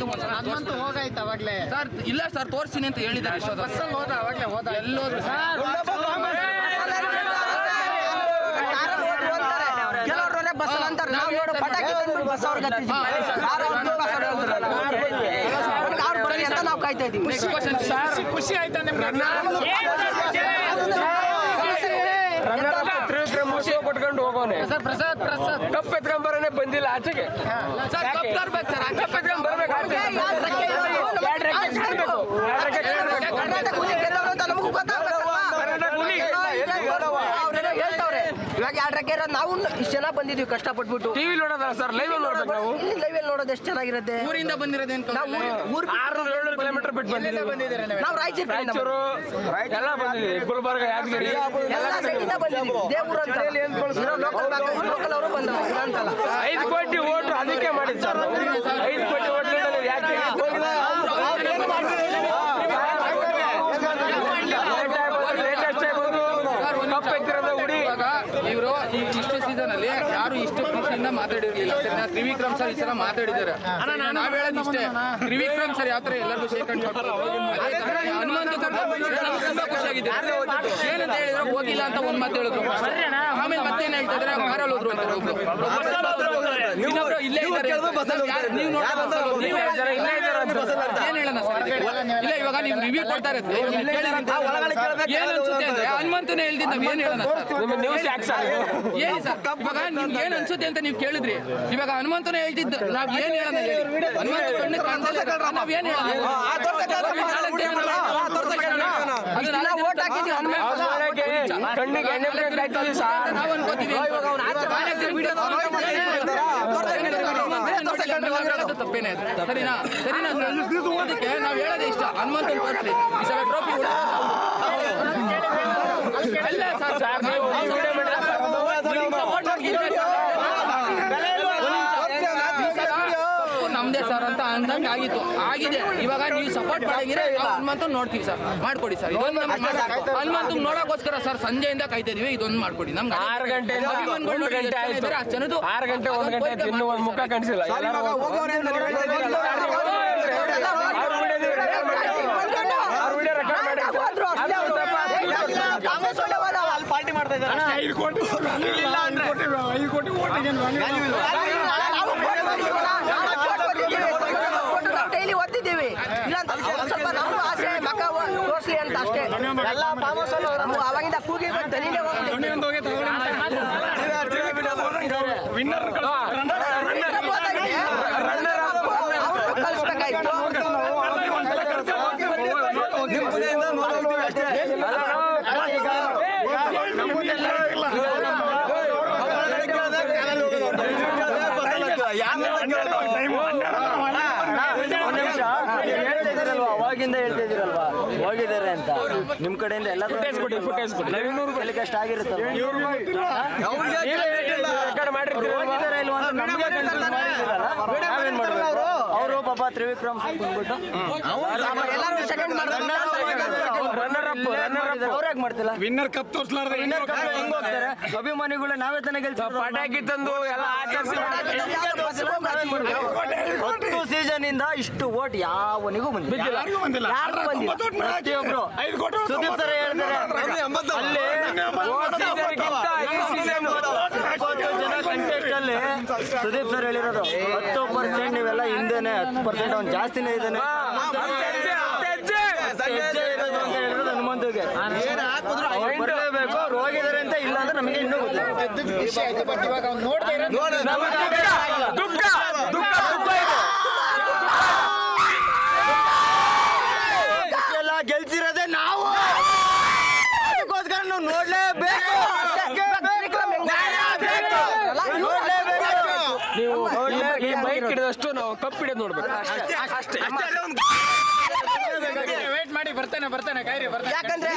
ಹನುಮಂತ. ಹೋಗಾಯ್ತು ಅವಾಗ್ಲೇ ಸರ್ ಇಲ್ಲ ಸರ್ ತೋರಿಸ್ತೀನಿ ಅಂತ ಹೇಳಿದ್ದಾರೆ ಬಸ್ಸಲ್ಲಿ ಹೋದ ಅವಾಗ್ಲೇ ಹೋದ ಎಲ್ಲೋದ್ರು ಕೆಲವ್ರವ್ರೆ ಬಸ್ ಅಂತಾರೆ ನಾವು ನೋಡು ಪಟಾಕಿ ಬಸ್ ಅವ್ರಿಗೆ ಅವ್ರು ಬರಲಿ ಅಂತ ನಾವು ಕಾಯ್ತಾ ಖುಷಿ ಆಯ್ತಾ ನಿಮ್ಗೆ ಕೊಟ್ಕೊಂಡು ಹೋಗೋನೆ. ಪ್ರಸಾದ್ ಪ್ರಸಾದ್ ಕಪ್ ಎತ್ಕೊಂಬರನೆ ಬಂದಿಲ್ಲ ಆಚೆಗೆ. ಕಪ್ ತರ್ಬೇಕು ಸರ್ ಕಪ್ ಎತ್ಕೊಂಡ್ ಬರ್ಬೇಕು ಇವಾಗ ಎರಡು ರೆಕ್ಕೆ ನಾವು ಇಷ್ಟು ಜನ ಬಂದಿದ್ವಿ ಕಷ್ಟಪಟ್ಬಿಟ್ಟು. ಟಿವಿ ನೋಡೋದಲ್ಲ ಸರ್ ಲೈವ್ ನೋಡ್ಬೇಕು ನಾವು? ಲೈವ್ ಅಲ್ಲಿ ನೋಡೋದು ಎಷ್ಟು ಚೆನ್ನಾಗಿರುತ್ತೆ? ಊರಿಂದ ಏನು ನಾವು ಊರ್- ಆರ್ನೂರು ಏಳ್ನೂರು ಕಿಲೋಮೀಟರ್ ಬಿಟ್ಟು ಬಂದಿದ್ದೀವಿ. ನಾವು? ರಾಯಚೂರು ರಾಯಚೂರು ಎಲ್ಲ ಬಂದಿದ್ದೀವಿ. ಗುಲ್ಬರ್ಗ ಯಾದಗಿರಿ. ಎಲ್ಲ ಸೈಡಿಂದ ಬಂದಿದ್ದೀವಿ. ದೇವ್ರು ಅಂತ. ಲೋಕಲ್ ಲೋಕಲ್ ಅವರು ಬಂದವರು ಅಂತಲ್ಲ. ಐದು ಕೋಟಿ ವೋಟ್ ಅದಕ್ಕೆ ಮಾಡಿದ್ದು ಸರ್. ಐದು ಕೋಟಿ ಓಟ್ ಲೀಡರ್ ಯಾಕೆ ಲೇಟೆಸ್ಟ್ ಬಂದು ಕಪ್ ಎತ್ತಿರೋದು ಉಡಿ ಇವಾಗ ಇವರು ಈ ಇಷ್ಟು ಸೀಸನ್ ಅಲ್ಲಿ ಯಾರು ಖುಷಿಯಿಂದ ಮಾತಾಡಿರ್ಲಿಲ್ಲ. ತ್ರಿವಿಕ್ರಮ್ ಸರ್ ಈ ಸಲ ಮಾತಾಡಿದ್ದಾರೆ? ನಾವ್ ಹೇಳೋದು ಇಷ್ಟೇ. ತ್ರಿವಿಕ್ರಮ್ ಸರ್ ಯಾವ ತರ ಎಲ್ಲರಿಗೂ ತುಂಬಾ ಖುಷಿಯಾಗಿದೆ ಏನಂತ ಹೇಳಿದ್ರೆ? ಹೋಗಿಲ್ಲ ಅಂತ ಒಂದ್ ಮಾತು ಹೇಳಿದ್ರು. ಆಮೇಲೆ ಮತ್ತೇನ್ ಹೇಳ್ತಾ ಇದ್ರೆ ಕಾರಲ್ಲಿ ಹೋದ್ರು ಅಂತ. ಇನ್ನೊಬ್ರು ಇಲ್ಲೇ ಇದ್ದಾರೆ ನೀವು. ಏನ್ ಹೇಳೋಣ ಸರ್? ಇಲ್ಲ ಇವಾಗ ನೀವು ರಿವ್ಯೂ ಕೊಡ್ತಾ ಇರುತ್ತೆ ನೀವು ಏನ್ ಅನ್ಸುತ್ತೆ ಅಂದ್ರೆ ಹನುಮಂತನೇ ಹೇಳ್ತಿದ್ದು ನಾವ್ ಏನ್ ಹೇಳೋಣ ಏನ್ ಸರ್ ಇವಾಗ ನಿಮ್ಗೆ ಏನ್ ಅನ್ಸುತ್ತೆ ಅಂತ ನೀವು ಕೇಳಿದ್ರಿ ಇವಾಗ ಹನುಮಂತನೇ ಹೇಳ್ತಿದ್ದು ನಾವ್ ಏನ್ ಹೇಳೋಣ ಹೇಳಿ ಹನುಮಂತ ಕಣ್ಣು ಇರೋ- ನಾವ್ ಏನ್ ಹೇಳೋಣ ನಾವು ನಾವ್ ಅನ್ಕೋತೀವಿ ನಾಲ್ಕು ಜನ video ಹೇಳೋದು ತಪ್ಪೇನೆ ಅದು. ಸರಿನಾ? ಸರಿನಾ ಅದಕ್ಕೆ ನಾವು ಹೇಳೋದೇ ಇಷ್ಟ. ತೋರಿಸ್ಲಿ ಈ ಸಲ ಟ್ರೋಫಿ ಅಲ್ಲ ಸರ್ ಸರ್, ನೀವು ಈ ವಿಡಿಯೋ ಮಾಡಿದ್ರೆ ಸರ್, ನಮ್ದೇ ಸರ್ ಅಂದಂಗ ಆಗಿತ್ತು ಆಗಿದೆ ಇವಾಗ ನೀವು ಸಪೋರ್ಟ್ ಮಾಡಿದ್ರೆ ಹನುಮಂತ ನೋಡ್ತೀವಿ ಸರ್ ಮಾಡ್ಕೊಡಿ ಸರ್ ಇದೊಂದು ಹನುಮಂತ ನೋಡಕ್ಕೋಸ್ಕರ ಸರ್ ಸಂಜೆಯಿಂದ ಕಾಯ್ತಾ ಇದೀವಿ ಇದೊಂದು ಮಾಡ್ಕೊಡಿ ನಮ್ಗೆ ಆರು ಗಂಟೆ ಇದ್ದಾರೆ, ಆರು ಗಂಟೆ ಒಂದು ಗಂಟೆ ಇನ್ನೂ ಒಂದು ಮುಖ ಕಾಣಿಸಿಲ್ಲ ಎಲ್ಲರೂ ಅವ್ರು ವಿಡಿಯೋ ರೆಕಾರ್ಡ್ ಕೋಟಿ ಅವ್ರ ವಿಡಿಯೋ ರೆಕಾರ್ಡ್ ಮಾಡಿ ಹೋದ್ರು ಅಷ್ಟೇ ಅದು ಸ್ವಲ್ಪ ಕಾಂಗ್ರೆಸ್ ಒಳ್ಳೆ ಹೋದ. ನಾವು vote ಮಾಡಿದ್ದೀವಲ್ಲ, ನಾವು vote ಮಾಡಿದ್ದೀವಿ. vote ನಾವು daily ಓದ್ತಿದ್ದೀವಿ ಇಲ್ಲ ಅಂತ ಒಂದ್ ಸ್ವಲ್ಪ ನಮ್ಗೂ ಆಸೆ ಮಕ್ಕ ತೋರ್ಸ್ಲಿ ಅಷ್ಟೇ ಎಲ್ಲ ನಾವು ಅವಾಗಿಂದ ಕೂಗಿ ಹೋಗ್ಬಿಟ್ಟಿದ್ದೀವಿ. ಅವ್ರು ಕಳಿಸ್ಬೇಕಾಯ್ತು ಹೇಳ್ತಿದ್ದೀರಲ್ವಾ ಅವಾಗಿಂದ ಹೇಳ್ತಿದ್ದೀರಲ್ವಾ ಹೋಗಿದ್ದಾರೆ ಅಂತ ನಿಮ್ ಕಡೆಯಿಂದ ಎಲ್ಲ ಫುಟೇಜ್ ಕೊಡಿ ಫುಟೇಜ್ ಇಲ್ವಾ ಅಂತ ನಮ್ಗೆ ಪಾಪ ತ್ರಿವಿಕ್ರಮ್ ಸಿಂಗ್ ಬಂದ್ಬಿಟ್ಟು ಎಲ್ಲರೂ second runner up runner up ಅವ್ರು ಮಾಡ್ತಿಲ್ಲ? ವಿನ್ನರ್ ಕಪ್ ತೋರ್ಸ್ಲಾರ್ದೆ ವಿನ್ನರ್ ಕಪ್ ಹೆಂಗ್ ಹೋಗ್ತಾರೆ? ಅಭಿಮಾನಿಗಳು ನಾವೇ ತಾನೇ ಗೆಲ್ಸಿರೋದು. ಪಟಾಕಿ ತಂದು ಎಲ್ಲ ಆಚರಿಸಿ ಹತ್ತು ಸೀಸನ್ ಇಂದ ಇಷ್ಟು ಓಟ್ ಯಾವನಿಗೂ ಬಂದಿಲ್ಲ. ಯಾರಿಗೂ ಬಂದಿಲ್ಲ? ಪ್ರತಿಯೊಬ್ರು. ಸುದೀಪ್ ಸರ್ ಹೇಳ್ತಾರೆ ಅಲ್ಲಿ ಅಲ್ಲಿ ಸುದೀಪ್ ಸರ್ ಹೇಳಿರೋದು ಹತ್ತು ಪರ್ಸೆಂಟ್ ನೀವೆಲ್ಲ ಹಿಂದೆನೆ ಹತ್ತು ಪರ್ಸೆಂಟ್ ಅವ್ನು ಜಾಸ್ತಿನೇ ಇದ್ದಾನೆ ಇರೋದು ಅಂತ ಹೇಳಿರೋದು ಹನುಮಂತಗೆ ಬರಲೇಬೇಕು ಅಂತ ಇಲ್ಲ ಅಂದ್ರೆ ನಮಗೆ ಇನ್ನೂ ಗೊತ್ತಿಲ್ಲ ಹಿಡಿದಷ್ಟು ನಾವು ಕಪ್ ಹಿಡಿದು ನೋಡ್ಬೇಕು ಅಷ್ಟೇ ಅಷ್ಟೇ ವೇಟ್ ಮಾಡಿ ಬರ್ತಾನೆ ಬರ್ತಾನೆ ಕೈರಿ ಬರ್ತಾನೆ ಯಾಕಂದ್ರೆ